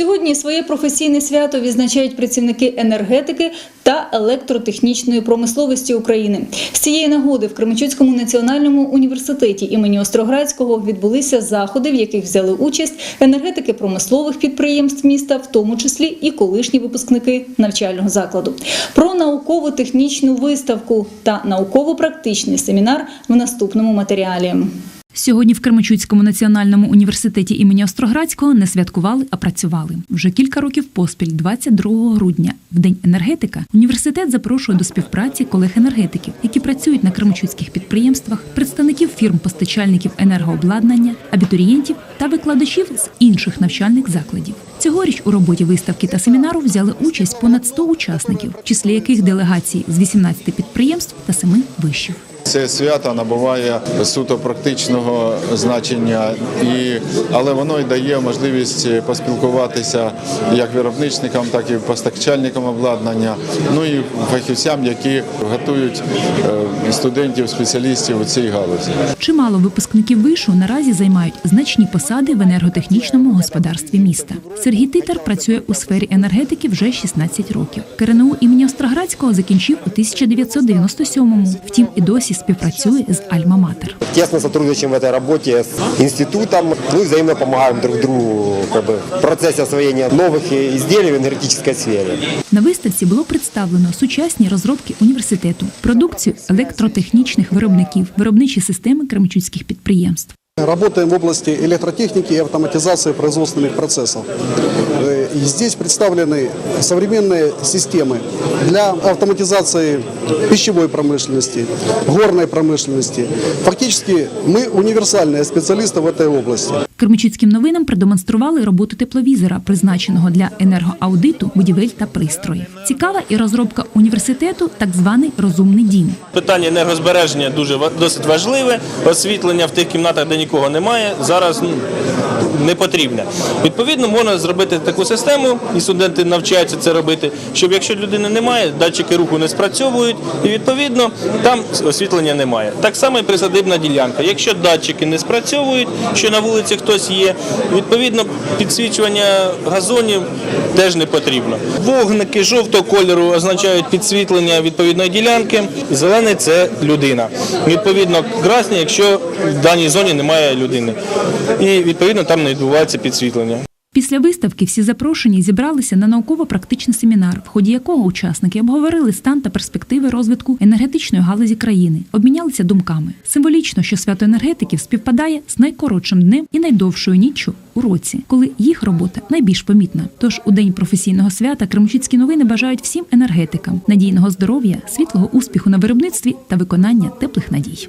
Сьогодні своє професійне свято відзначають працівники енергетики та електротехнічної промисловості України. З цієї нагоди в Кременчуцькому національному університеті імені Остроградського відбулися заходи, в яких взяли участь енергетики промислових підприємств міста, в тому числі і колишні випускники навчального закладу. Про науково-технічну виставку та науково-практичний семінар в наступному матеріалі. Сьогодні в Кременчуцькому національному університеті імені Остроградського не святкували, а працювали. Вже кілька років поспіль, 22 грудня, в День енергетика, університет запрошує до співпраці колег-енергетиків, які працюють на кременчуцьких підприємствах, представників фірм-постачальників енергообладнання, абітурієнтів та викладачів з інших навчальних закладів. Цьогоріч у роботі виставки та семінару взяли участь понад 100 учасників, в числі яких делегації з 18 підприємств та 7 вишів. Це свято набуває суто практичного значення, і, але воно й дає можливість поспілкуватися як виробничникам, так і постачальникам обладнання, ну і фахівцям, які готують е, студентів, спеціалістів у цій галузі. Чимало випускників вишу наразі займають значні посади в енерготехнічному господарстві міста. Сергій Титар працює у сфері енергетики вже 16 років. КРНУ імені Остроградського закінчив у 1997-му. Втім, і досі співпрацює з Альма-Матер. Тесно сотрудничаем в этой работе с институтом, ну и взаимно помогаем друг другу как бы, в процессе освоения новых изделий в энергетической сфере. На виставці було представлено сучасні розробки університету, продукцію електротехнічних виробників, виробничі системи кремчуцьких підприємств. Работаем в области электротехники и автоматизации производственных процессов. Э, И здесь представлены современные системы для автоматизации пищевой промышленности, горной промышленности. Фактически мы универсальные специалисты в этой области. Кременчуцьким новинам продемонстрували роботу тепловізора, призначеного для енергоаудиту, будівель та пристроїв. Цікава і розробка університету, так званий розумний дім. Питання енергозбереження дуже ва- досить важливе. Освітлення в тих кімнатах, де нікого немає, зараз ну, не потрібне. Відповідно, можна зробити таку систему, і студенти навчаються це робити, щоб якщо людини немає, датчики руху не спрацьовують, і відповідно там освітлення немає. Так само і присадибна ділянка. Якщо датчики не спрацьовують, що на вулиці хтось є, відповідно підсвічування газонів теж не потрібно. Вогники жовтого кольору означають підсвітлення відповідної ділянки. Зелений це людина. Відповідно, красні, якщо в даній зоні немає людини. І відповідно там не відбувається підсвітлення. Після виставки всі запрошені зібралися на науково-практичний семінар, в ході якого учасники обговорили стан та перспективи розвитку енергетичної галузі країни, обмінялися думками. Символічно, що свято енергетиків співпадає з найкоротшим днем і найдовшою ніччю у році, коли їх робота найбільш помітна. Тож у день професійного свята Кремчуцькі новини бажають всім енергетикам надійного здоров'я, світлого успіху на виробництві та виконання теплих надій.